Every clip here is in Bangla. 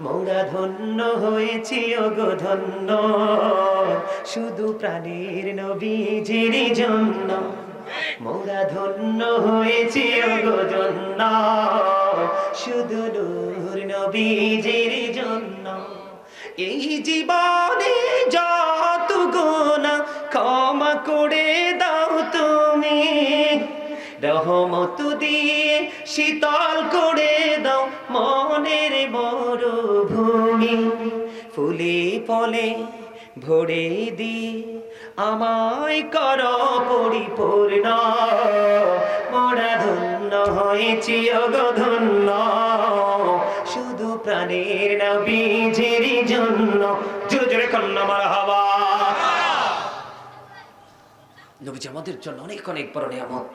মোরা ধন্য হয়েছি ওগো ধন্য। শুধু প্রাণীর নবীজির জন্য মোরা ধন্য হয়েছি ওগো ধন্য। শুধু নূর নবীজির জন্য এই জীবনে যত গোনা ক্ষমা করে দাও তুমি। রহমত দিয়ে শীতল করে ফুলে ফলে ভরে দি, আমায় কর পরিপূর্ণ। মোরা ধন্য হয়েছি অগধন্য শুধু প্রাণের নবীজের জন্য। জোরে জোরে কন্যা, মার হাওয়া। নবীজি, আমাদের জন্য অনেক অনেক বড় নিয়ামত।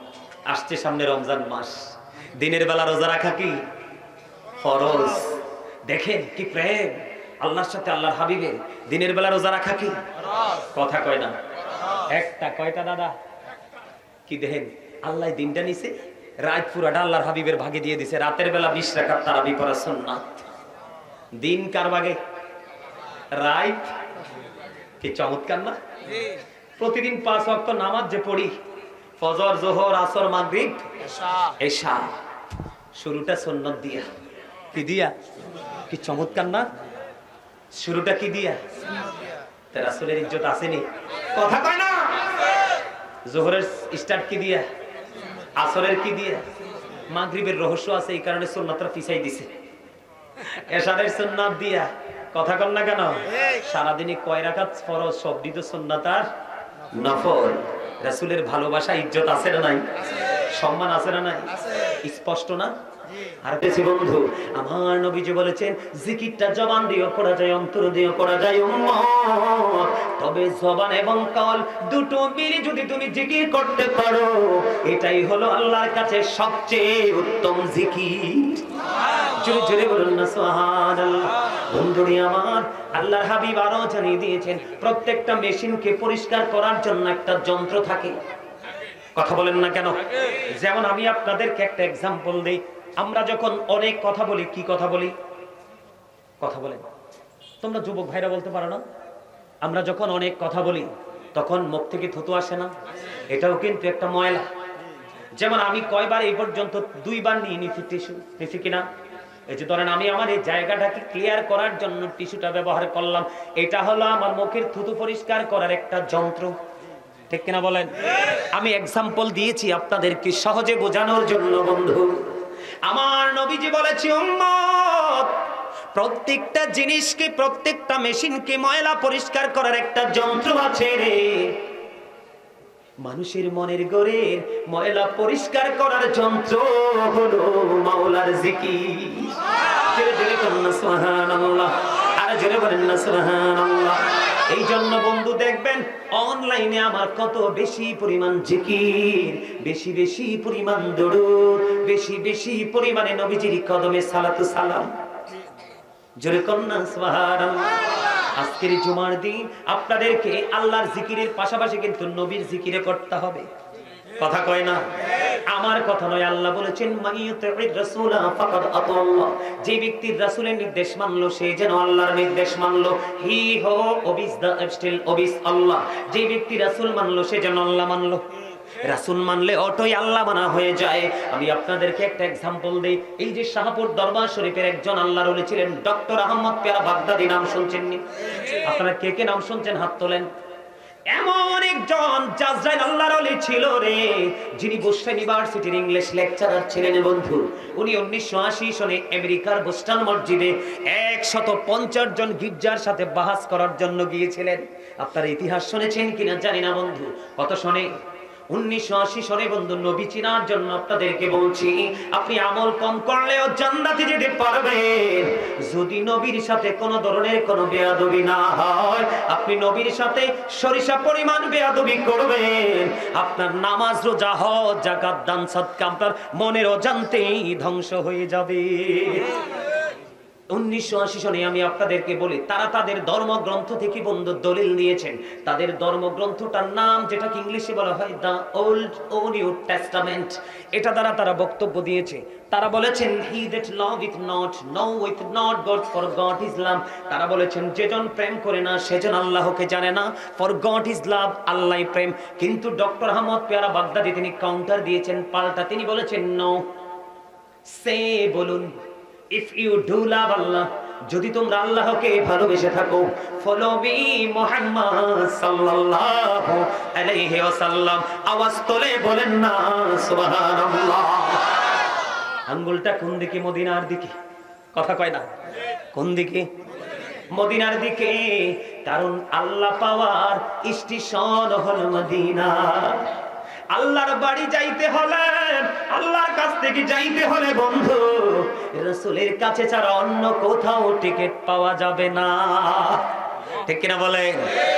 আসছে সামনে রমজান মাস। দিনের বেলা রোজা রাখা কি? ফরজ। দেখেন কি প্রেম। আল্লাহর সাথে আল্লাহর হাবিবের দিনের বেলা রোজা রাখা কি? কথা কয় না। একটা কয়টা দাদা? কি দেখেন? আল্লাহ দিনটা নিছে রাত পুরাটা আল্লাহর হাবিবের ভাগে দিয়ে দিছে। রাতের বেলা বিশ রাখার তারাবি করা সুন্নাত। দিন কার ভাগে? রাত কি চমৎকার না? প্রতিদিন পাঁচ ওয়াক্ত নামাজ যে পড়ি ফজর জোহর আসর মাগরিব এশা। শুরুটা সুন্নত দিয়া। কি দিয়া? কি চমৎকার না? শুরুটা কি দিয়া? রাসূলের ইজ্জত আসেনি। কথা কয় না? জোহরের স্টার্ট কি দিয়া? আসরের কি দিয়া? মাগরিবের রহস্য আছে এই কারণে সুন্নাতরা পিছাই দিছে। এশারের সুন্নাত দিয়া। কথা কন না কেন? সারাদিনে কয় রাখাত ফরজ সবটি তো সুন্নাত নফল। রাসুলের ভালোবাসা ইজ্জত আছে না নাই? সম্মান আছে না নাই? স্পষ্ট না? আর বেশি বন্ধু, আমার নবীজি বলেছেন, জিকিরটা জবান দিয়েও করা যায়, অন্তর করা যায় তবে জবান এবং কল দুটো মিলে যদি তুমি জিকির করতে পারো, এটাই হলো আল্লাহর কাছে সবচেয়ে উত্তম জিকির। পরিষ্কার করার জন্য একটা যন্ত্র থাকে। কথা বলেন না কেন? যেমন আমি একটা এক্সাম্পল দেই। আমরা যখন অনেক কথা বলি, কি কথা বলি? কথা বলেন। তোমরা যুবক ভাইরা বলতে পারো না? আমরা যখন অনেক কথা বলি, তখন মুখ থেকে থুতু আসে না? এটাও কিন্তু একটা ময়লা। যেমন আমি কয়বার এই পর্যন্ত দুইবার নিয়ে নিছি টিস্যু, নিছি কিনা? এই যে ধরেন আমি আমার এই জায়গাটাকে ক্লিয়ার করার জন্য টিস্যুটা ব্যবহার করলাম। এটা হলো আমার মুখের থুতু পরিষ্কার করার একটা যন্ত্র। ঠিক কিনা বলেন? আমি এক্সাম্পল দিয়েছি আপনাদেরকে সহজে বোঝানোর জন্য, বন্ধু। আমার নবীজি বলেছি, উম্মত, প্রত্যেকটা জিনিসকে, প্রত্যেকটা মেশিনকে ময়লা পরিষ্কার করার একটা যন্ত্র আছে রে। মানুষের মনের গড়ের ময়লা পরিষ্কার করার যন্ত্র হলো মাওলার জিকি জোরে জোরে করুন না, সুবহানাল্লাহ। আর জোরে বলেন না, সুবহানাল্লাহ। জন্য বন্ধু দেখবেন অনলাইনে আমার কত বেশি পরিমাণ জিকির, বেশি বেশি পরিমাণ দরুদ, বেশি বেশি পরিমাণে নবীজির কদমে সালাতু সালাম। জোরে কন্যা, সুবহানাল্লাহ। আজকের জুমার দিন আপনাদেরকে আল্লাহর জিকিরের পাশাপাশি কিন্তু নবীর জিকিরে করতে হবে। কথা কয় না? আমার কথা নয়, আল্লাহ বলেছেন যে ব্যক্তির রাসূলের নির্দেশ মানলো, সে যেন আল্লাহর নির্দেশ মানলো। হি হো আল্লাহ। যে ব্যক্তি রাসূল মানলো, সে যেন আল্লাহ মানলো। রাসুল মানলে অটোই আল্লাহ মানা হয়ে যায়। আমি আপনাদেরকে একটা এক্সাম্পল দেই। এই যে শাহপুর দরবার শরীফের একজন আল্লাহ ওলি ছিলেন, ডক্টর আহমদ পেয়ারা বাগদাদি, নাম শুনছেন নি আপনারা কে কে নাম শুনছেন? হাত তোলেন। এমন একজন জাজরাইল আল্লাহর ওলি ছিল রে, যিনি বোস্টন ইউনিভার্সিটির ইংলিশ লেকচারার ছিলেন বন্ধু। উনি উনিশশো আশি সনে আমেরিকার বোস্টন মসজিদে একশত পঞ্চাশ জন গির্জার সাথে বাহাস করার জন্য গিয়েছিলেন। আপনার ইতিহাস শুনেছেন কিনা জানি না বন্ধু। কত শোনে উনিশশো আশি সনে বন্ধু নবী চিনার জন্য আপনাদেরকে বলছি, আপনি আমল কম করলেও জান্নাতে যেতে পারবেন। যদি নবীর সাথে কোনো ধরনের কোনো বেয়াদবি না হয়, আপনি নবীর সাথে সরিষা পরিমাণ বেয়াদবি করবেন। আপনার নামাজ, রোজা, হজ, জাকাত, দান সদকা আপনার মনের অজান্তেই ধ্বংস হয়ে যাবে। উনিশশো আশি সনে আমি আপনাদেরকে বলি, তারা তাদের ধর্মগ্রন্থ থেকে বন্ধু দলিল নিয়েছেন। তাদের ধর্মগ্রন্থটার নাম যেটাকে ইংলিশে বলা হয় দ্য ওল্ড ও নিউ টেস্টামেন্ট। এটা দ্বারা তারা বক্তব্য দিয়েছে। তারা বলেছেন he that loveth not knoweth not God for God ইসলাম তারা বলেছেন, যেজন প্রেম করে না, সেজন আল্লাহকে জানে না ফর গড ইজ লাভ আল্লাহ প্রেম। কিন্তু ডক্টর আহমদ পেয়ারা বাগদাদি তিনি কাউন্টার দিয়েছেন, পাল্টা। তিনি বলেছেন নো সে বলুন if you do love Allah যদি তোমরা আল্লাহকে ভালোবেসে থাকো ফলো মি মুহাম্মদ সাল্লাল্লাহু আলাইহি ওয়াসাল্লাম। আওয়াজ তোলে বলেন না, সুবহানাল্লাহ। আঙ্গুলটা কোন দিকে, মদিনার দিকে? কথা কয় না। কোন দিকে? মদিনার দিকে। কারণ আল্লাহ পাওয়ার স্টেশন হল মদিনা। আল্লাহর বাড়ি যাইতে হলে, আল্লাহর কাছ থেকে যাইতে হলে বন্ধু, রসুলের কাছে ছাড়া অন্য কোথাও টিকিট পাওয়া যাবে না। ঠিক কিনা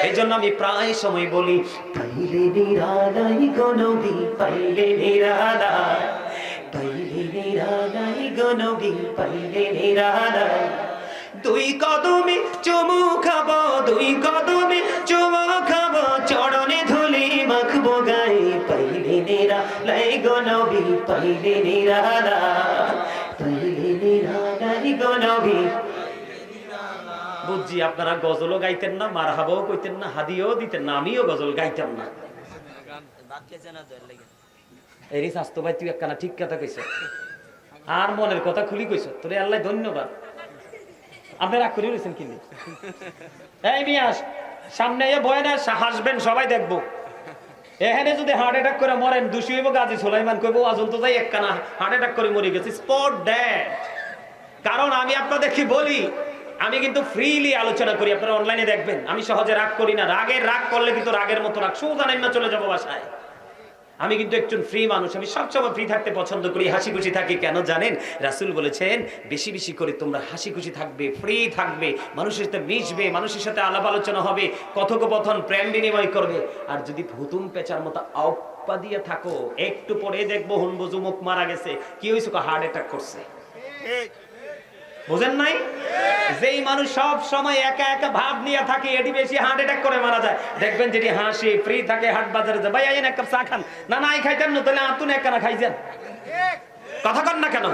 এই জন্য আমি প্রায় সময় বলি, পাইলে পাইলে পাইলে পাইলে দুই কদমে চুমু খাব, দুই কদমে চুমু নিরালাই গনবি বুঝছি, আপনারা গজলও গাইতেন না মার মারহাবাও কইতেন না, হাদিও দিতেন না, আমিও গজল গাইতাম না। এরি স্বাস্থ্য ভাই, তুই একখানা ঠিক কথা কইছ। আর মনের কথা খুলি কইছ, তোরে আল্লাহ ধন্যবাদ। আপনি রাগ করে রয়েছেন এই সামনে এ বয় না হাসবেন, সবাই দেখব। এখানে যদি হার্ট অ্যাটাক করে মরেন, দোষী হইব গাজী সোলাইমান, কইব আজল তো যাই একখানা হার্ট অ্যাটাক করে মরে গেছে স্পট ড্যাড কারণ আমি আপনাদেরকে বলি, আমি কিন্তু ফ্রিলি আলোচনা করি, আপনারা অনলাইনে দেখবেন। আমি সহজে রাগ করি না। রাগের রাগ করলে কিন্তু রাগের মতো রাগ। সোজা চলে যাব বাসায়। আমি কিন্তু একজন ফ্রি মানুষ, আমি সবসময় ফ্রি থাকতে পছন্দ করি হাসি খুশি থাকি, কেন জানেন? রাসুল বলেছেন, বেশি বেশি করে তোমরা হাসি খুশি থাকবে ফ্রি থাকবে, মানুষের সাথে মিশবে, মানুষের সাথে আলাপ আলোচনা হবে, কথোপকথন, প্রেম বিনিময় করবে। আর যদি ভুতুম পেঁচার মতো আপ্পা দিয়ে থাকো, একটু পরে দেখব হুনবো যুমুক মারা গেছে, কি হয়েছে হার্ট অ্যাটাক করছে। বুঝেন নাই? যেই মানুষ সব সময় একা একা ভাব নিয়ে থাকে, এটি বেশি হার্ট অ্যাটাক করে মারা যায়। দেখবেন যেটি হাসি ফ্রি থাকে হাট বাজারে যায়। ভাই আইন এক কাপ চা খান। না না খাইতেন না, তাহলে আতুন এক কানা খাইছেন। কথা কন না কেন?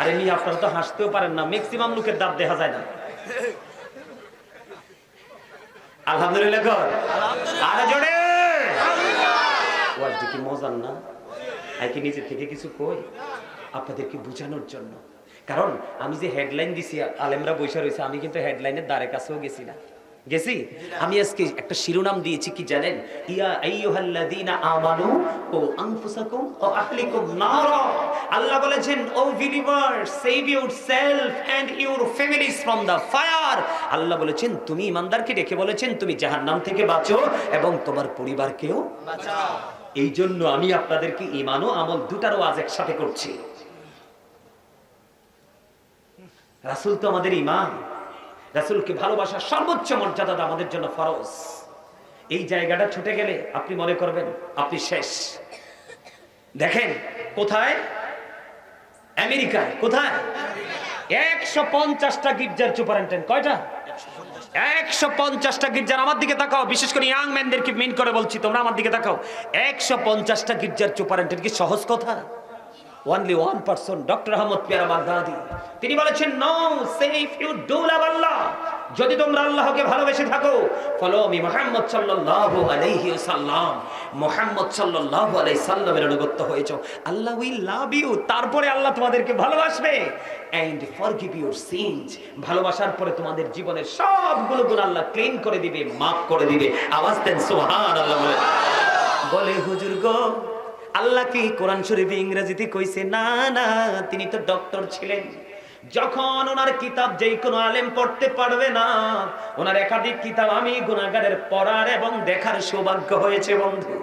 আরে নি আপনারা তো হাসতেও পারেন না ম্যাক্সিমাম লোকের দাঁত দেখা যায় না। আলহামদুলিল্লাহ আরে জোরে! ওয়াজটি কি মজার না? আই কি নিজে থেকে কিছু কই? আপনাদেরকে বোঝানোর জন্য। কারণ আমি যে হেডলাইন দিছি, আলেমরা বৈশা রয়েছে, আমি কিন্তু হেডলাইনের দ্বারে কাছেও গেছি না। গেছি? আমি আজকে একটা শিরোনাম দিয়েছি, কি জানেন? ইয়া আইয়ুহাল্লাযীনা আমানু ও আনফুসাকুম ও আহলিকুম নারা। আল্লাহ বলেছেন, O save and families from the fire আল্লাহ বলেছেন, তুমি ইমানদারকে ডেকে বলেছেন, তুমি জাহান্নাম থেকে বাঁচো এবং তোমার পরিবারকেও বাঁচাও। এই জন্য আমি আপনাদেরকে ইমান ও আমল দুটারও আজ একসাথে করছি। রাসুল তো আমাদের ইমান রাসুলকে ভালোবাসার সর্বোচ্চ মর্যাদা আমাদের জন্য ফরজ। এই জায়গাটা ছুটে গেলে আপনি মনে করবেন, আপনি শেষ। দেখেন, কোথায়? আমেরিকায়। কোথায়? একশো পঞ্চাশটা গির্জার সুপারেন্টেন্ট কয়টা? একশো পঞ্চাশটা গির্জার। আমার দিকে তাকাও, বিশেষ করে ইয়াং ম্যানদেরকে মিন করে বলছি, তোমরা আমার দিকে তাকাও। একশো পঞ্চাশটা গির্জার সুপারেন্টেন্ট কি সহজ কথা? Only one person doctor Ahmad Piyara Baghdadi তিনি বলেছেন no say if you do love Allah যদি তোমরা আল্লাহকে ভালোবেসে থাকো ফলো আমি মোহাম্মদ সাল্লাল্লাহু আলাইহি ওয়াসাল্লাম। মোহাম্মদ সাল্লাল্লাহু আলাইহি সাল্লামের অনুগত হয়েছো। আল্লাহ উইল লাভ ইউ তারপরে আল্লাহ তোমাদেরকে ভালোবাসবে। এন্ড ফরগিভ ইউর সিনস ভালোবাসার পরে তোমাদের জীবনের সবগুলো গুণ আল্লাহ ক্লিন করে দিবে মাফ করে দিবে। আওয়াজ দেন, সুবহানাল্লাহ বলে, হুজুর গো আল্লাহ কি কোরআন শরীফ ইংরেজিতে কইছে? না না, তিনি তো ডক্টর ছিলেন। যখন ওনার কিতাব যেই কোনো আলেম পড়তে পারবে না, ওনার একাধিক কিতাব আমি গুণাগারের পড়ার এবং দেখার সৌভাগ্য হয়েছে, বন্ধু।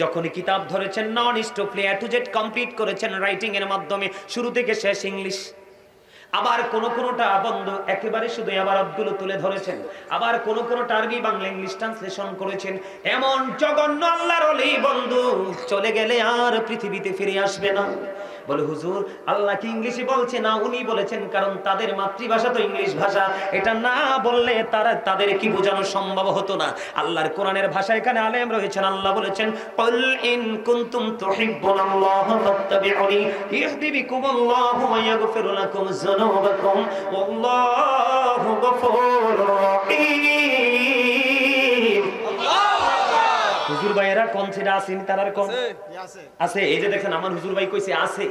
যখন কিতাব ধরেছেন নন স্টপলি অ্যাটুজেট কমপ্লিট করেছেন রাইটিং এর মাধ্যমে, শুরু থেকে শেষ ইংলিশ। আবার কোন কোনটা বন্ধু, একেবারে শুধু আবারতগুলো তুলে ধরেছেন। আবার কোন কোন টার্গি বাংলা ইংলিশ ট্রান্সলেশন করেছেন। এমন জঘন্য আল্লাহর বন্ধু, চলে গেলে আর পৃথিবীতে ফিরে আসবে না। বলে, হুজুর, আল্লাহ কি ইংলিশে বলছে? না, উনি বলেছেন, কারণ তাদের মাতৃভাষা তো ইংলিশ ভাষা। এটা না বললে তারা, তাদের কি বোঝানো সম্ভব হতো না? আল্লাহর কোরআনের ভাষা এখানে আলেম রয়েছেন, আল্লাহ বলেছেন, কুল ইন কুনতুম তুহিব্বুনাল্লাহ ফাত্তাবিউনি ইহদিবিকুমুল্লাহু ওয়া ইয়াগফির লাকুম যুনুবাকুম। ওয়াল্লাহু গফুরুর রহিম. ভাইয়েরা কম ছেড়ে আসেনি তারার কম আছে এই যে দেখেন আমার হুজুর ভাই কইছে আছে।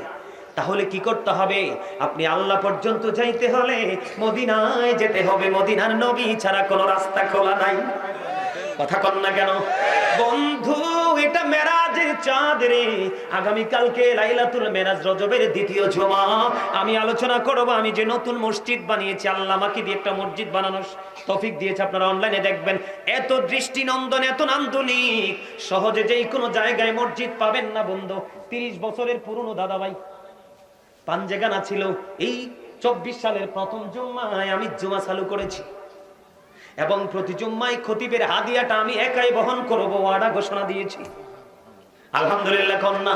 তাহলে কি করতে হবে? আপনি আল্লাহ পর্যন্ত যাইতে হলে মদিনায় যেতে হবে। মদিনার নবী ছাড়া কোনো রাস্তা খোলা নাই। কথা কন না কেন? বন্ধু এটা মেরাজের চাঁদ রে আগামী কালকে লাইলাতুল মেরাজ রজবের দ্বিতীয় আমি আলোচনা করব, আমি যে নতুন মসজিদ বানিয়েছি, আল্লাহ দিয়ে একটা মসজিদ তৌফিক দিয়েছে, আপনারা অনলাইনে দেখবেন। এত দৃষ্টিনন্দন, এত নান্দনিক, সহজে যেই কোনো জায়গায় মসজিদ পাবেন না, বন্ধু। তিরিশ বছরের পুরনো পাঞ্জেগানা ছিল, এই চব্বিশ সালের প্রথম জুম্মায় আমি জুমা চালু করেছি। এবং প্রতি জুম্মায় খতিবের হাদিয়াটা আমি একাই বহন করব, ওয়াদা ঘোষণা দিয়েছি। আলহামদুলিল্লাহ কন্যা,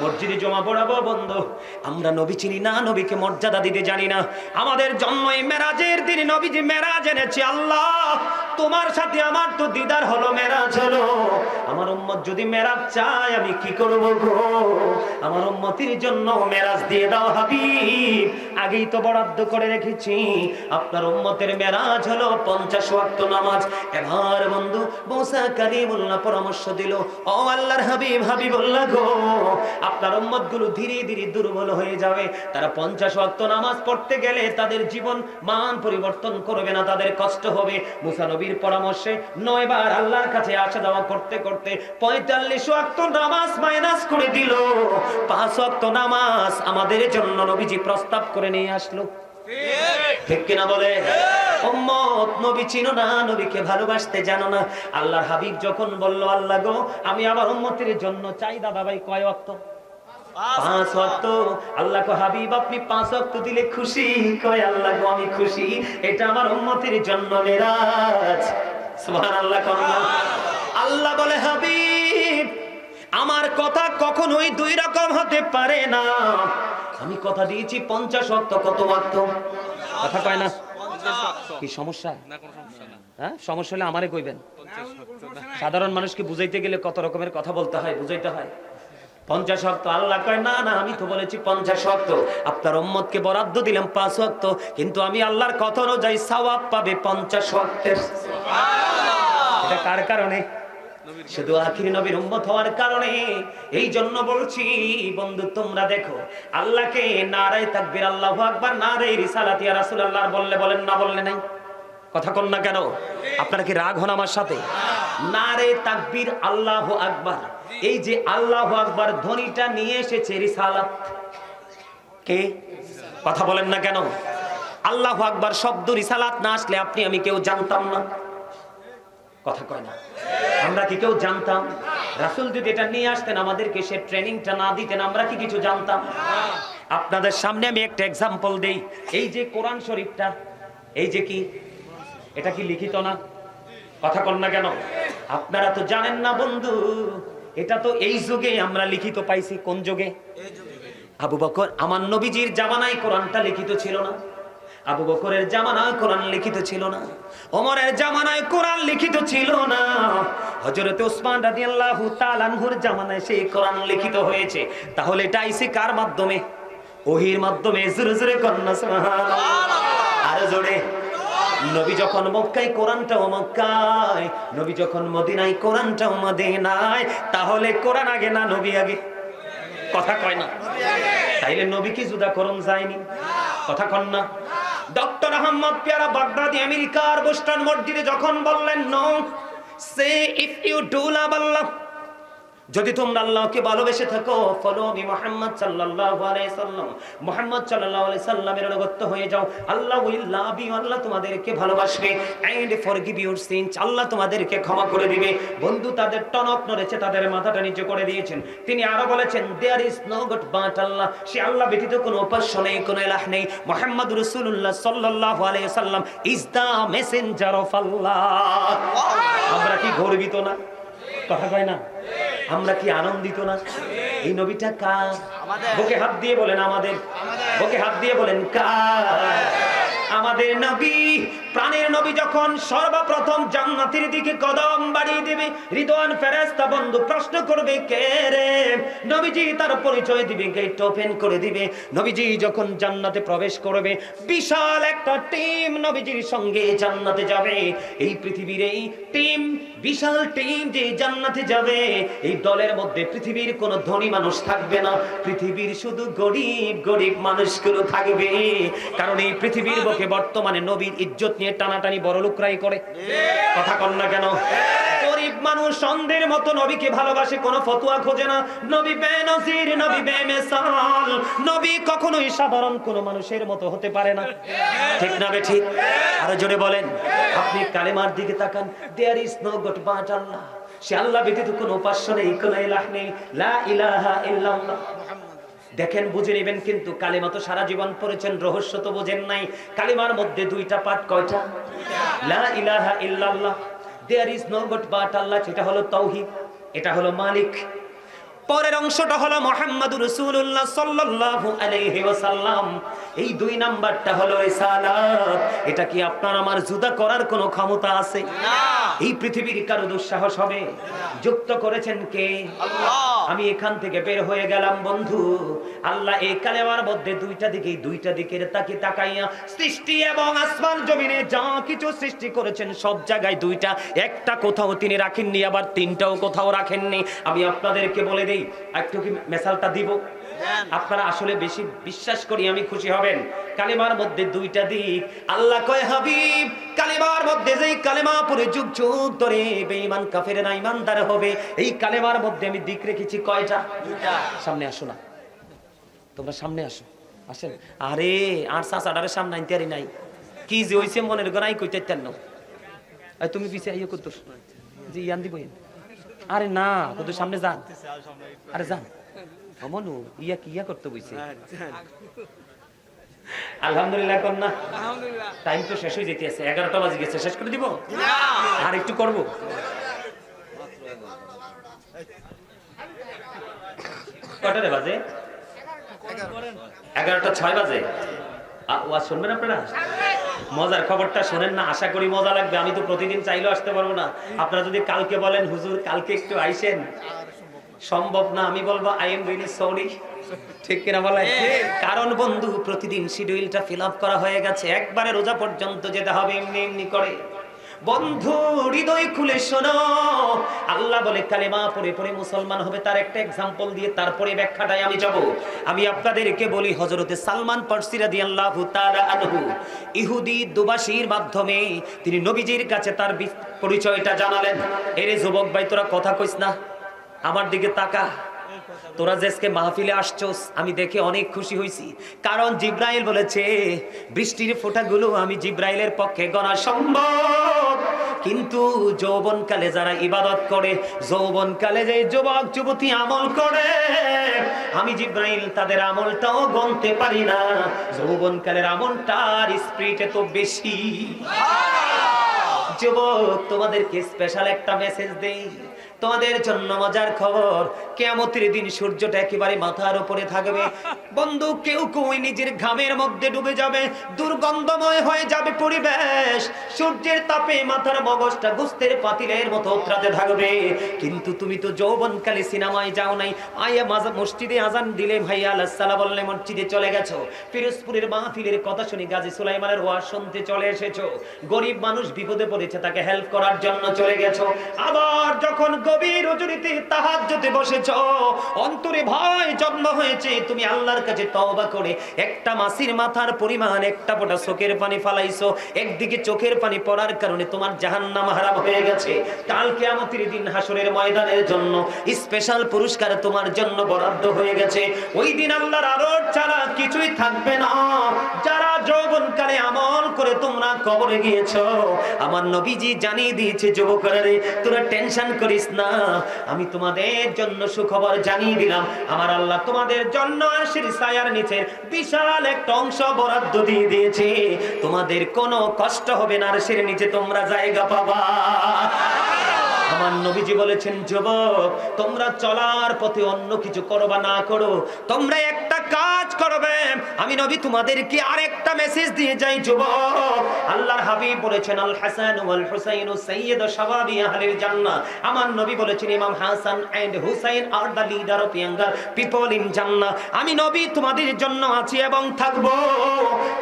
মসজিদে জমা পড়াবো বন্ধ। আমরা নবী চিনি না, নবীকে মর্যাদা দিতে জানি না। আমাদের জন্ম এই মেরাজের দিন নবীজি মেরাজ এনেছে, আল্লাহ। তোমার সাথে আমার তো দিদার হলো মেরাজ হলো। আমার উম্মত যদি মেরাজ চায়, আমি কি করব গো? আমার উম্মতির জন্য মেরাজ দিয়ে দাও হাবিব। আগেই তো বরাদ্দ করে রেখেছি। আপনার উম্মতের মেরাজ হলো পঞ্চাশ ওয়াক্ত নামাজ। এবার বন্ধু, মোসা কালিমুল্লাহ পরামর্শ দিল, ও আল্লাহর হাবিব, হাবিবুল্লাহ গো, আপনার উম্মতগুলো ধীরে ধীরে দুর্বল হয়ে যাবে। তারা পঞ্চাশ ওয়াক্ত নামাজ পড়তে গেলে তাদের জীবন মান পরিবর্তন করবে না, তাদের কষ্ট হবে। মুসা নবীর পরামর্শে নয়বার আল্লাহর কাছে আসা যাওয়া করতে করতে পঁয়তাল্লিশ ওয়াক্ত নামাজ মাইনাস করে দিল। পাঁচ ওয়াক্ত নামাজ আমাদের জন্য নবীজি প্রস্তাব করে নিয়ে আসলো। ঠিক। কিনা বলে? উম্মত নবী চিনো না নবীকে ভালোবাসতে জানো না। আল্লাহর হাবিব যখন বলল আল্লাহ গো আমি আমার উম্মতের জন্য চাই দাদা কয় ওয়াক্ত পাঁচ ওয়াক্ত আল্লাহ কো হাবিব আপনি পাঁচ ওয়াক্ত দিলে খুশি? কয় আল্লাহ গো আমি খুশি। এটা আমার উম্মতের জন্য মেরাজ। সুবহানাল্লাহ। আল্লাহ বলে হাবিব আমার কথা কখনোই দুই রকম হতে পারে না। আমি কথা দিয়েছি পঞ্চাশ অক্ত কত অক্ত? কথা কয় না। কি সমস্যা? হ্যাঁ সমস্যা হলে আমারে কইবেন। সাধারণ মানুষকে বুঝাইতে গেলে কত রকমের কথা বলতে হয় বুঝাইতে হয়। পঞ্চাশ অক্ত আল্লাহ কয় না না আমি তো বলেছি পঞ্চাশ অক্ত। আপনার উম্মতকে বরাদ্দ দিলাম পাঁচ অক্ত কিন্তু আমি আল্লাহর কথা অনুযায়ী সওয়াব পাবে পঞ্চাশ অক্তের। এটা কার কারণে? শুধু আখিরি নবীর উম্মত হওয়ার কারণে এই জন্য বলছি, বন্ধু, তোমরা দেখো, আল্লাহকে নারায় তাকবীর, আল্লাহু আকবার, নারায় রিসালাত, ইয়া রাসূলুল্লাহ, বললে বলেন, না বললে নাই? কথা কন না কেন? আপনারা কি রাগ হন আমার সাথে? নারে তাকবীর, আল্লাহু আকবার। এই যে আল্লাহু আকবার ধ্বনিটা নিয়ে এসেছে রিসালাত। কে? কথা বলেন না কেন? আল্লাহু আকবার শব্দ রিসালাত না আসলে আপনি, আমি কেউ জানতাম না। কথা কয় না। আমরা কি কেউ জানতাম? রাসুল যদি এটা নিয়ে আসতেন আমাদেরকে সে ট্রেনিংটা না দিতেন আমরা কি কিছু জানতাম? আপনাদের সামনে আমি একটা এক্সাম্পল দেই। এই যে কোরআন শরীফটা এই যে কি? এটা কি লিখিত না? কথা কন না কেন? আপনারা তো জানেন না বন্ধু এটা তো এই যুগে আমরা লিখিত পাইছি। কোন যুগে। আবু বকর আমার নবীজির জামানায় কোরআনটা লিখিত ছিল না। আবু বকরের জামানায় কোরআন লিখিত ছিল না, ওমরের জামানায় কোরআন লিখিত ছিল না। হযরত ওসমান রাদিয়াল্লাহু তাআলা আনহুর জামানায় সেই কোরআন লিখিত হয়েছে। তাহলে এটা আইছে কার মাধ্যমে? ওহির মাধ্যমে, জোরে জোরে কন্যা সুবহানাল্লাহ। আর জোরে। নবী যখন মক্কায়, কোরআনটাও মক্কায়। নবী যখন মদিনায়, কোরআনটাও মদিনায়। তাহলে কোরআন আগে না নবী আগে? কথা কয় না। তাইলে নবী কি জুদা করণ যায়নি? কথা কন না। ডক্টর আহমদ পেয়ারা বাগদাদি আমেরিকার বোস্টন মসজিদে যখন বললেন no say if you do love Allah যদি তোমরা আল্লাহকে ভালোবেসে থাকো ফলো আমি মোহাম্মদ সাল্লাল্লাহু আলাইহি সাল্লাম। মোহাম্মদ সাল্লাল্লাহু আলাইহি সাল্লামের অনুগত হয়ে যাও। আল্লাহ উইল লাভ ইউ আল্লাহ তোমাদেরকে ভালোবাসবে। এন্ড ফরগিভ ইউর সিনস আল্লাহ তোমাদেরকে ক্ষমা করে দিবে। বন্ধু তাদের টনক নড়েছে তাদের মাথাটা নিচু করে দিয়েছেন। তিনি আরও বলেছেন there is no God but Allah. সে আল্লাহ ব্যতীত কোনো উপাস্য নেই কোনো ইলাহ নেই। মোহাম্মদ রাসূলুল্লাহ সাল্লাল্লাহু আলাইহি সাল্লাম is the messenger of Allah. আমরা কি গর্বিত না? কথা কয় না? আমরা কি আনন্দিত না? এই নবীটা কার। বুকে হাত দিয়ে বলেন আমাদের। বুকে হাত দিয়ে বলেন কার? আমাদের নবী, প্রাণের নবী যখন সর্বপ্রথম জান্নাতের দিকে কদম বাড়িয়ে দেবে, রিদওয়ান ফেরেশতা বন্ধু প্রশ্ন করবে, কে রে? নবীজি তার পরিচয় দিবে গেট ওপেন করে দিবে। নবীজি যখন জান্নাতে প্রবেশ করবে, বিশাল একটা টিম নবীজির সঙ্গে জান্নাতে যাবে। এই পৃথিবীর এই টিম বিশাল টিম যে জান্নাতে যাবে, এই দলের মধ্যে পৃথিবীর কোনো ধনী মানুষ থাকবে না। পৃথিবীর শুধু গরিব গরিব মানুষগুলো থাকবে। কারণ এই পৃথিবীর বুকে বর্তমানে নবীর ইজ্জত নিয়ে টানাটানি বড় লোকরাই করে। কথা কন না কেন? গরিব মানুষ মতো নবীকে ভালোবাসে, কোনো ফতুয়া খোঁজে না। নবী নবী নবী কখনোই সাধারণ মানুষের মতো হতে পারে না। ঠিক না ঠিক? আরও জোরে বলেন। আপনি কালেমার দিকে তাকান। There is no God but Allah সে আল্লাহ ব্যতীত কোনো উপাস্য নেই, কোনো ইলাহ নেই। লা ইলাহা ইল্লাল্লাহ। দেখেন, বুঝে নেবেন কিন্তু কালিমা তো সারা জীবন পড়েছেন, রহস্য তো বোঝেন নাই। কালিমার মধ্যে দুইটা পাঠ কয়টা? লা ইলাহা ইল্লাল্লাহ। There is no God but Allah, সেটা হলো তৌহিদ, এটা হলো মালিক। পরের অংশটা হলো মোহাম্মদুর রাসূলুল্লাহ সাল্লাল্লাহু আলাইহি ওয়াসাল্লাম। এই দুই নাম্বারটা হলো রিসালাত। এটা কি আপনার আমার জুদা করার কোনো ক্ষমতা আছে? এই পৃথিবীর কারও দুঃসাহস হবে? যুক্ত করেছেন কে? আমি এখান থেকে বের হয়ে গেলাম বন্ধু। আল্লাহ এই কালেমার মধ্যে দুইটা দিকে দুইটা দিকের তাকে তাকাইয়া সৃষ্টি এবং আসমান জমিনে যা কিছু সৃষ্টি করেছেন সব জায়গায় দুইটা। একটা কোথাও তিনি রাখেননি আবার তিনটাও কোথাও রাখেননি। আমি আপনাদেরকে বলে দেই একটু কি মেসালটা দিব। আপনারা আসলে বেশি বিশ্বাস করি আমি খুশি হবেন। কালেমার মধ্যে দুইটা দিক। আল্লাহ কয় হাবিব কালেমার মধ্যে যেই কালেমা পরে যুগ যুগ ধরে বেঈমান কাফের না ইমানদার হবে এই কালেমার মধ্যে আমি দিক রেখেছি কয়টা? সামনে আসো না। তোমরা সামনে আসো। আসেন। আরে আর চাচাডারের সামনে আনতে আরি নাই। কি যে হইছে মনের গড়াই কইতে তেন তুমি পিছিয়ে আইও করতো যে ইয়ান দিব আরে না কত সামনে যান। আরে যান। অমনু ইয়া কি ইয়া করতে বইছে? আলহামদুলিল্লাহ কন্যা। টাইম তো শেষ হয়ে যেতে আছে এগারোটা বাজে গেছে শেষ করে দিব? আর একটু করব? কটারে বাজে? এগারোটা ছয় বাজে। ওয়াজ শুনবেন আপনারা? মজার খবরটা শোনেন না, আশা করি মজা লাগবে। আমি তো প্রতিদিন চাইলেও আসতে পারব না। আপনারা যদি কালকে বলেন, হুজুর, কালকে একটু আইসেন। সম্ভব না, আমি বলব আই এম রিলি সরি ঠিক কিনা বলে কারণ বন্ধু, প্রতিদিন শিডিউলটা ফিল আপ করা হয়ে গেছে। একবারে রোজা পর্যন্ত যেতে হবে, এমনি এমনি করে। বন্ধু, হৃদয় খুলে শোনো। আল্লাহ বলে, কালেমা পড়ে পড়ে মুসলমান হবে, তার একটা এক্সাম্পল দিয়ে তারপরে ব্যাখ্যাটায় আমি যাব। আমি আপনাদেরকে বলি হজরতে সালমান পারসিরা দিয়ে আল্লাহ আনহু, ইহুদি দুবাসীর মাধ্যমে তিনি নবীজির কাছে তার পরিচয়টা জানালেন। এরে যুবক ভাই, তোরা কথা কইস না। আমার দিকে তাকা। তোরা যে মাহফিলে আসছোস, আমি দেখে অনেক খুশি হয়েছি কারণ জিব্রাইল বলেছে, বৃষ্টির ফোঁটাগুলো আমি জিব্রাইলের পক্ষে গণা সম্ভব। কিন্তু যৌবনকালে যারা ইবাদত করে, যৌবনকালে যে যুবক, যুবতী আমল করে, আমি জিব্রাইল, তাদের আমলটাও গনতে পারি না। যৌবনকালের আমলটার স্পিরিটে তো বেশি। যুবক, তোমাদেরকে স্পেশাল একটা মেসেজ দেই। তোমাদের জন্য মজার খবর। কেমতের দিন সূর্যটা একেবারে মাথার উপরে থাকবে। বন্ধু, কেউ কই নিজের ঘামের মধ্যে ডুবে যাবে। দুর্গন্ধময় হয়ে যাবে পরিবেশ। সূর্যের তাপে মাথার মগজটা গুস্তের পাতিলের মতো উতরাতে থাকবে। কিন্তু তুমি তো যৌবনকালে সিনেমায় যাও নাই। আয়া মাঝে মসজিদে আজান দিলে ভাইয়া আল্লাহ বললে, মসজিদে চলে গেছো? ফিরোজপুরের মাহফিলের কথা শুনে গাজী সুলাইমানের ওয়াজ শুনতে চলে এসেছ। গরিব মানুষ বিপদে পড়েছে, তাকে হেল্প করার জন্য চলে গেছো। আবার যখন গভীর রজনীতে তাহাজ্জুদে বসেছো। অন্তরে ভয় জন্ম হয়েছে। তুমি আল্লাহর কাছে তওবা করে একটা মাসির মাথার পরিমাণ একটা ফোঁটা চোখের পানি ফালাইছো। একদিকে চোখের পানি পড়ার কারণে তোমার জাহান্নাম হারাম হয়ে গেছে। কাল কিয়ামতের দিন হাসরের ময়দানের জন্য স্পেশাল পুরস্কার তোমার জন্য বরাদ্দ হয়ে গেছে। ওই দিন আল্লাহর আরোর ছাড়া কিছুই থাকবে না। যারা যৌবনকালে আমল করে তোমরা কবরে গিয়েছো। আমার নবীজি জানিয়ে দিয়েছে তোরা টেনশন করিস না। আমি তোমাদের জন্য সুখবর জানিয়ে দিলাম। আমার আল্লাহ তোমাদের জন্য আশির নিচে বিশাল একটা অংশ বরাদ্দ দিয়ে দিয়েছে। তোমাদের কোনো কষ্ট হবে না আরশের নিচে তোমরা জায়গা পাবা। আমার নবীজি বলেছেন, যুবক, তোমরা চলার পথে অন্য কিছু করো বা না করো। তোমরা একটা কাজ করবে। আমি নবী তোমাদেরকে আরেকটা মেসেজ দিয়ে যাই, যুবক। আল্লাহর হাবিব বলেছেন, আল হাসান ওয়াল হুসাইন সাইয়্যিদ শাবাবি আহলিল জান্নাহ। আমার নবী বলেছেন, ইমাম Hasan and Husain are the leader of younger people in জান্নাহ। আমি নবী তোমাদের জন্য আছি এবং থাকব।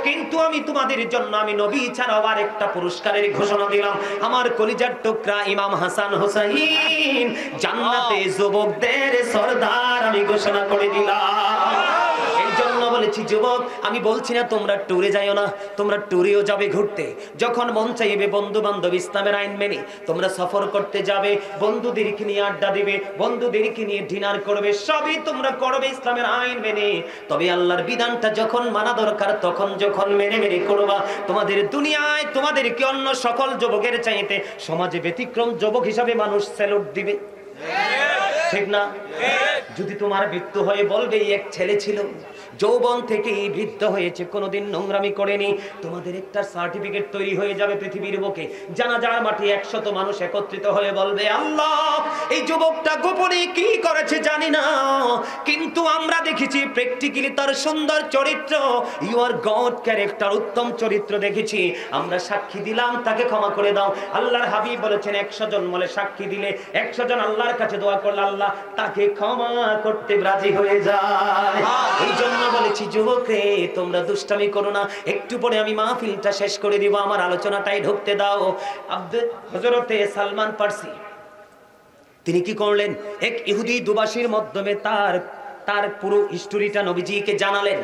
কিন্তু আমি তোমাদের জন্য, আমি নবী ছাড়াও আরেকটা পুরস্কারের ঘোষণা দিলাম। আমার কলিজার টুকরা ইমাম হাসান হুসাইন জান্নাতে যুবকদের সরদার আমি ঘোষণা করে দিলাম। বলেছি যুবক আমি বলছি না তোমরা ট্যুরে যাইও না তোমরা ট্যুরেও যাবে ঘুরতে। যখন মন চাইবে বন্ধু বান্ধব ইসলামের আইন মেনে তোমরা সফর করতে যাবে বন্ধুদেরকে নিয়ে আড্ডা দিবে বন্ধুদেরকে নিয়ে ডিনার করবে সবই তোমরা করবে ইসলামের আইন মেনে। তবে আল্লাহর বিধানটা যখন মানা দরকার তখন যখন মেনে মেনে করবা তোমাদের দুনিয়ায় তোমাদেরকে অন্য সকল যুবকের চাইতে সমাজে ব্যতিক্রম যুবক হিসাবে মানুষ স্যালুট দিবে। ঠিক না? যদি তোমার মৃত্যু হয়ে বলবে এই এক ছেলে ছিল। যৌবন থেকে বৃদ্ধ হয়েছে কোনোদিন নোংরামি করেনি। তোমাদের একটা সার্টিফিকেট তৈরি হয়ে যাবে পৃথিবীর বুকে। জানাজার মাঠে একশত মানুষ একত্রিত হয়ে বলবে আল্লাহ এই যুবকটা গোপনে কি করেছে জানি না। কিন্তু আমরা দেখেছি প্র্যাকটিক্যালি তার সুন্দর চরিত্র। ইউ আর গড ক্যারেক্টার উত্তম চরিত্র দেখেছি। আমরা সাক্ষী দিলাম তাকে ক্ষমা করে দাও। আল্লাহর হাবিব বলেছেন একশো জন বলে সাক্ষী দিলে একশো জন আল্লাহর কাছে দোয়া করলে আল্লাহ তাকে ক্ষমা করতে রাজি হয়ে যায়। এই জন্য বলেছি, যুবক রে, তোমরা দুষ্টামি করো না। একটু পরে আমি মাহফিলটা শেষ করে দিব, আমার আলোচনাটাই ঢুকতে দাও। আব্দুল হজরতে সালমান পারসি, তিনি কি করলেন? এক ইহুদি দুবাসীর মাধ্যমে তার তার পুরো হিস্টোরিটা নবীজিকে জানালেন।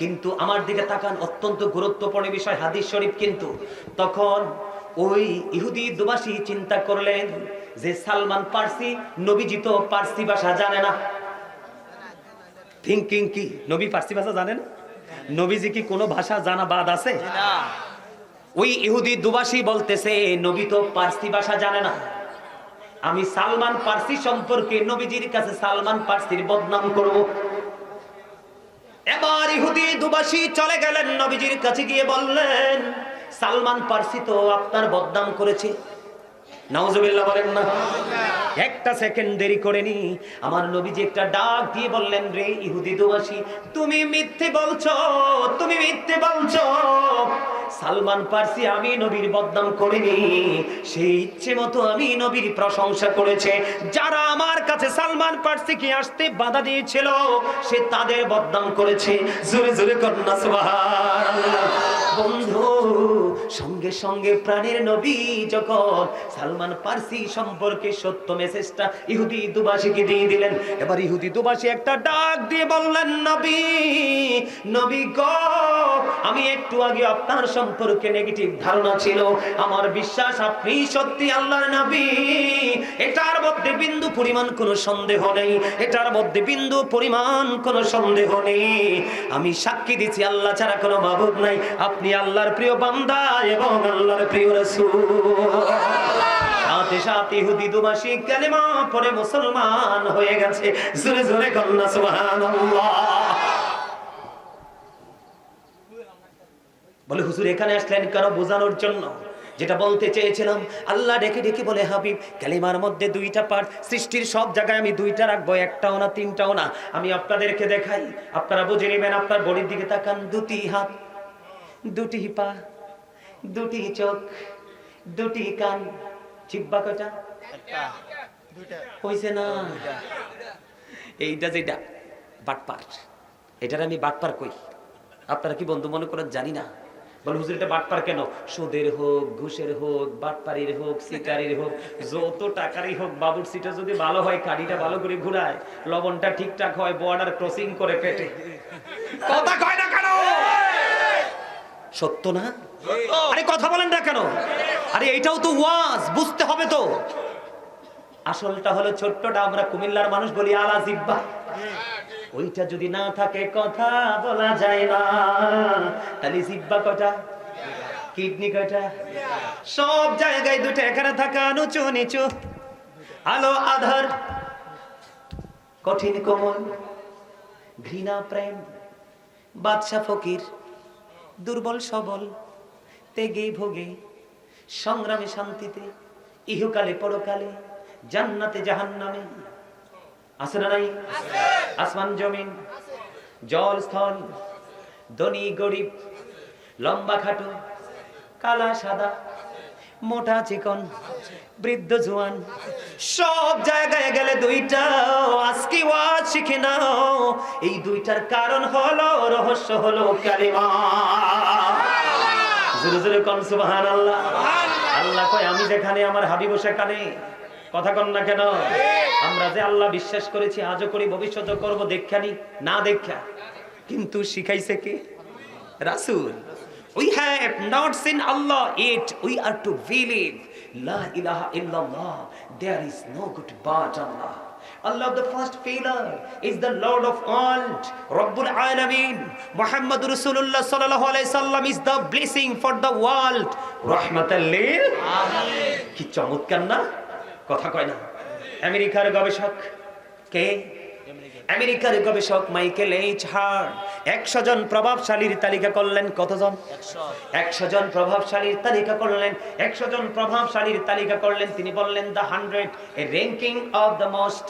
কিন্তু আমার দিকে তাকান, অত্যন্ত গুরুত্বপূর্ণ বিষয়, হাদিস শরীফ কিন্তু। তখন ওই ইহুদি দুবাসী চিন্তা করলেন যে সালমান পার্সি নবীজি তো পার্সি ভাষা জানে না। থিঙ্কিং কি? নবী পার্সি ভাষা জানেন নবীজি কি কোনো ভাষা জানা বাদ আছে? ওই ইহুদি দুবাসী বলতেছে, নবী তো পার্সি ভাষা জানে না। আমি সালমান পার্সি সম্পর্কে নবীজির কাছে সালমান পার্সির বদনাম করব। এবার ইহুদি দুবাসী চলে গেলেন, নবীজির কাছে গিয়ে বললেন, সালমান পার্সি তো আপনার বদনাম করেছে। নাউজুবিল্লাহ বলেন না। একটা সেকেন্ড দেরি করেনি আমার নবীজি একটা ডাক দিয়ে বললেন রে ইহুদি দুবাসী তুমি মিথ্যে বলছো তুমি মিথ্যে বলছো। সালমান পার্সি আমি নবীর বদনাম করিনি। সেই ইচ্ছে মতো আমি নবীর প্রশংসা করেছে। যারা আমার কাছে সালমান পার্সিকে আসতে বাধা দিয়েছিল সে তাদের বদনাম করেছে। জোরে জোরে কন্যা বন্ধু সঙ্গে সঙ্গে প্রাণের নবী যখন সালমান পার্সি সম্পর্কে সত্য মেসেজটা ইহুদি দুবাসীকে দিয়ে দিলেন। এবার ইহুদি দুবাসী একটা ডাক দিয়ে বললেন, নবী নবী গো, আমি একটু আগে আপনার সম্পর্কে নেগেটিভ ধারণা ছিল। আমার বিশ্বাস, আপনি সত্যি আল্লাহর নবী। এটার মধ্যে বিন্দু পরিমাণ কোনো সন্দেহ নেই। এটার মধ্যে বিন্দু পরিমাণ কোনো সন্দেহ নেই। আমি সাক্ষী দিচ্ছি আল্লাহ ছাড়া কোনো মাবুদ নাই। আপনি আল্লাহর প্রিয় বান্দা এবং আল্লাহর প্রিয় রাসূল। সাথে সাথে ইহুদি দুবাসী কালেমা পরে মুসলমান হয়ে গেছে। জোরে জোরে কন্যা সুবহানাল্লাহ। বলে, হুজুর, এখানে আসলেন কেন বোঝানোর জন্য? যেটা বলতে চেয়েছিলাম, আল্লাহ ডেকে ডেকে বলে, হাবিব, কালিমার মধ্যে দুইটা পার্ট সৃষ্টির সব জায়গায় আমি দুইটা রাখব, একটাও না, তিনটাও না। আমি আপনাদেরকে দেখাই, আপনারা বুঝে নেবেন, আপনার বডির দিকে তাকান, দুটি হাত, দুটি পা, দুটি চোখ, দুটি কান চিব্বা কটা হইছে না? এইটা যেটা বাটপার। এটার আমি বাটপার কই? আপনারা কি বন্ধু মনে করেন? জানি না। বলে হুজুর এটা বাটপার কেন? সুদের হোক ঘুষের হোক বাটপারির হোক সিকারির হোক যত টাকারই হোক বাবুর সিটা যদি ভালো হয় কাঠিটা ভালো করে ঘুরায় লবণটা ঠিকঠাক হয় বর্ডার ক্রসিং করে পেটে। কথা কয় না কেন? সত্য না? আরে কথা বলেন না কেন? আরে এইটাও তো ওয়াজ, বুঝতে হবে তো। আসলটা হলো ছোট্টটা, আমরা কুমিল্লার মানুষ বলি আলা জিব্বা। ওইটা যদি না থাকে, কথা বলা যায় না। তাহলে জিব্বা কটা কিডনি কটা সব জায়গায় দুটো এখানে থাকা, নিচু নিচু। আলো আধার। কঠিন কোমল, ঘৃণা প্রেম, বাদশা ফকির, দুর্বল সবল, তেগে ভোগে। সংগ্রামে শান্তিতে, ইহকালে পরকালে, জান্নাতে জাহান্নামে। আছে না নাই? আসমান জমিন, জল স্থল, ধনী গরিব, লম্বা খাটো, কালা সাদা, মোটা চিকন, বৃদ্ধ জোয়ান, সব জায়গায় গেলে দুইটা আজকে ওয়াজ শিখে নাও? এই দুইটার কারণ হলো, রহস্য হলো কালিমা। কন, সুবহানাল্লাহ আল্লাহ কয়, আমি যেখানে, আমার হাবিব সেখানে কথা কন না কেন আমরা যে আল্লাহ বিশ্বাস করেছি, আজও করি ভবিষ্যৎ করব দেখানি না দেখা কিন্তু শিখাইছে কে রাসূল We have not seen Allah yet. We are to believe. La ilaha illallah. There is no good but Allah. Allah, the first pillar, is the Lord of all. Rabbul Alameen. Muhammad Rasulullah sallallahu alayhi sallam is the blessing for the world. Rahmatan lil. কি চমৎকার না কথা কয় না আমেরিকার গবেষক কে আমেরিকার গবেষক মাইকেল এইচ হার্ট একশো জন প্রভাবশালীর তালিকা করলেন কতজন? একশো। জন প্রভাবশালীর তালিকা করলেন একশো জন প্রভাবশালীর তালিকা করলেন তিনি বললেন the hundred a ranking of the most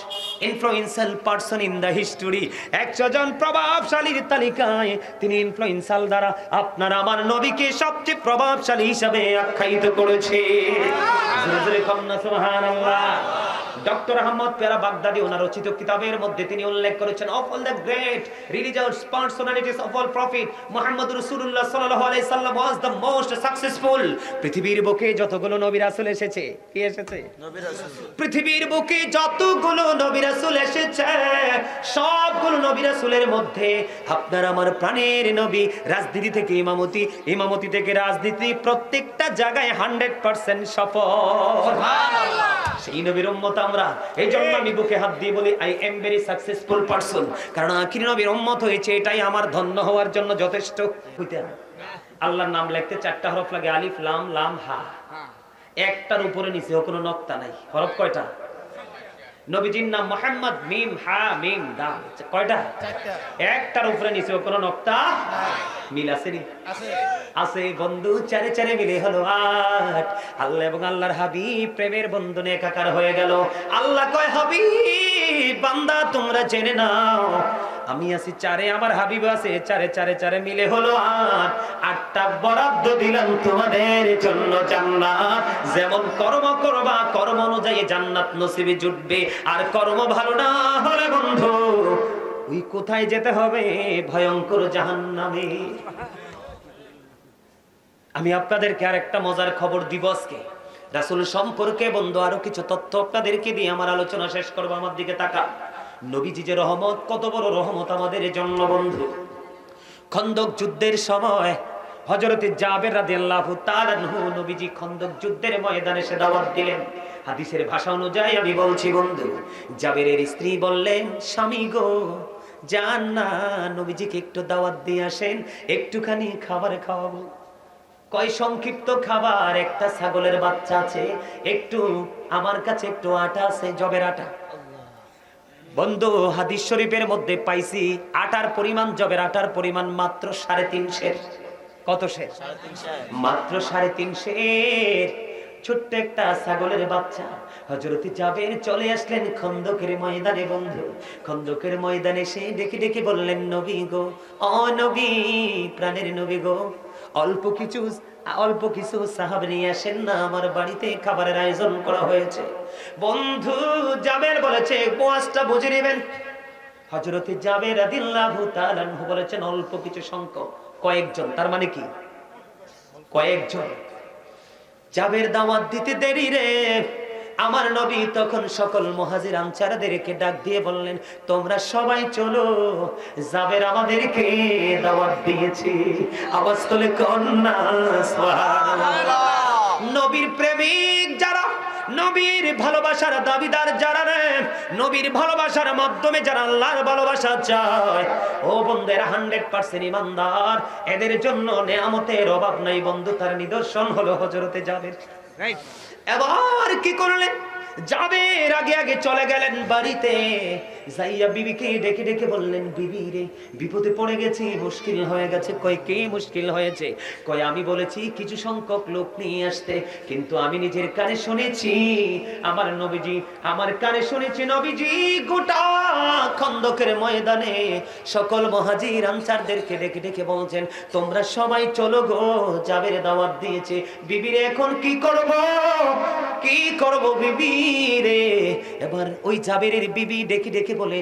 influential person in the history একশো জন প্রভাবশালীর তালিকায় তিনি ইনফ্লুয়েন্সাল দ্বারা আপনার আমার নবীকে সবচেয়ে প্রভাবশালী হিসাবে আখ্যায়িত করেছে। ডক্টর আহমদ পেরা বাগদাদি ওনার রচিত কিতাবের মধ্যে তিনি উল্লেখ করেছেন of all the great religious personalities of all prophet Muhammad রাসূলুল্লাহ সাল্লাল্লাহু আলাইহি সাল্লাম ওয়াজ দ্য মোস্ট সাকসেসফুল পৃথিবীর বুকে যতগুলো নবী রাসূল এসেছে কি এসেছে? নবী রাসূল। পৃথিবীর বুকে যতগুলো নবী রাসূল এসেছে সবগুলো নবী রাসূলের মধ্যে আপনার আমার প্রাণের নবী রাজনীতি থেকে ইমামতি ইমামতি থেকে রাজনীতি প্রত্যেকটা জায়গায় হান্ড্রেড পার্সেন্ট সফল। সেই নবীর উম্মত আমরা। এই জন্য আমি বুকে হাত দিয়ে বলি I am very successful person কারণ আখির নবীর উম্মত হয়েছে, এটাই আমার ধন্য হওয়ার জন্য যথেষ্ট। হইতে আল্লাহর নাম লিখতে চারটা হরফ লাগে, আলিফ, লাম লাম, হা। একটার উপরে নিচে কোনো নক্তা নাই। হরফ কয়টা? নবীজির নাম মোহাম্মদ মিম হা মিম দাম কয়টা? একটার উপরে নিচে কোনো নক্তা মিল আছে নি? আছে। বন্ধু চারে চারে মিলে হলো আট। আল্লাহ এবং আল্লাহর হাবি প্রেমের বন্ধনে একাকার হয়ে গেল। আল্লাহ কয় হাবিব বান্দা তোমরা জেনে নাও আমি আছি চারে, আমার হাবিব আছে চারে চারে চারে মিলে হলো আট। আটটা বরাদ্দ দিলাম তোমাদের জন্য জান্নাত। যেমন কর্ম করবা, কর্ম অনুযায়ী জান্নাত নসিবে জুটবে। আর কর্ম ভালো না হলে বন্ধু, ওই কোথায় যেতে হবে? ভয়ঙ্কর জাহান্নামে। আমি আপনাদেরকে আর একটা মজার খবর দিব আজকে। রাসুল সম্পর্কে বন্ধু, আরও কিছু তথ্য আপনাদেরকে দিয়ে আমার আলোচনা শেষ করব। আমার দিকে তাকা নবীজি যে রহমত, কত বড় রহমত আমাদের জন্য বন্ধু খন্দক যুদ্ধের সময় হজরতে জাবের রাদিয়াল্লাহু তাআলা নবীজি খন্দক যুদ্ধের ময়দানে সে দাওয়াত দিলেন। হাদিসের ভাষা অনুযায়ী আমি বলছি, বন্ধু, জাবেরের স্ত্রী বললেন স্বামী গো, যান না, নবীজিকে একটু দাওয়াত দিয়ে আসেন, একটুখানি খাবার খাওয়াবো। কয়, সংক্ষিপ্ত খাবার, একটা ছাগলের বাচ্চা আছে, একটু, আমার কাছে একটু আটা আছে, জবের আটা। বন্ধু, হাদিস শরীফের মধ্যে পাইছি, আটার পরিমাণ জবের আটার পরিমাণ মাত্র সাড়ে তিনশের কত শের মাত্র সাড়ে তিনশের ছোট্ট একটা ছাগলের বাচ্চা। হজরতি জাবের চলে আসলেন খন্দকের ময়দানে, বন্ধু। খন্দকের ময়দানে সে ডেকে ডেকে বললেন, নবী গো, অ নবী, প্রাণের নবী গো, অল্প কিছু অল্প কিছু সাহাব নিয়ে আসেন না, আমার বাড়িতে খাবারের আয়োজন করা হয়েছে। বন্ধু যাবেন বলেছে গোয়াজটা বুঝে নেবেন। হজরতে জাবের আদিল্লাহু বলেছেন, অল্প কিছু সংখ্যক, কয়েকজন, তার মানে কি? কয়েকজন। জাবের দাওয়াত দিতে দেরি রে। আমার নবী তখন সকল মহাজির আনসারদেরকে ডাক দিয়ে বললেন, তোমরা সবাই চলো, জাবের আমাদেরকে দাওয়াত দিয়েছে। আওয়াজ তোলে কন্যা নবীর প্রেমিক যারা, নবীর ভালোবাসার দাবিদার যারা রে, নবীর ভালোবাসার মাধ্যমে যারা আল্লাহর ভালোবাসা চায়, ও বন্ধের, হান্ড্রেড পার্সেন্ট ইমানদার। এদের জন্য নেয়ামতের অভাব নাই বন্ধু, তার নিদর্শন হলো হজরতে যাবে এবার কি করলেন যাবের আগে আগে চলে গেলেন বাড়িতে, যাইয়া বিবিকে ডেকে ডেকে বললেন, বিবি রে, বিপদে পড়ে গেছি, মুশকিল হয়ে গেছে। কয়, কে মুশকিল হয়েছে? কয়, আমি বলেছি, কিছু সংখ্যক লোক নিয়ে আসতে, কিন্তু আমি নিজের কানে শুনেছি, আমার নবীজি, আমার কানে শুনেছি নবীজি, গোটা খন্দকের ময়দানে সকল মহাজির আনসারদেরকে ডেকে ডেকে বলছেন, তোমরা সবাই চলো গো, জাবের দাওয়াত দিয়েছে। বিবিরে এখন কি করব? কি করব বিবি? রে। এবার ওই জাবেরের বিবি ডেকে ডেকে বলে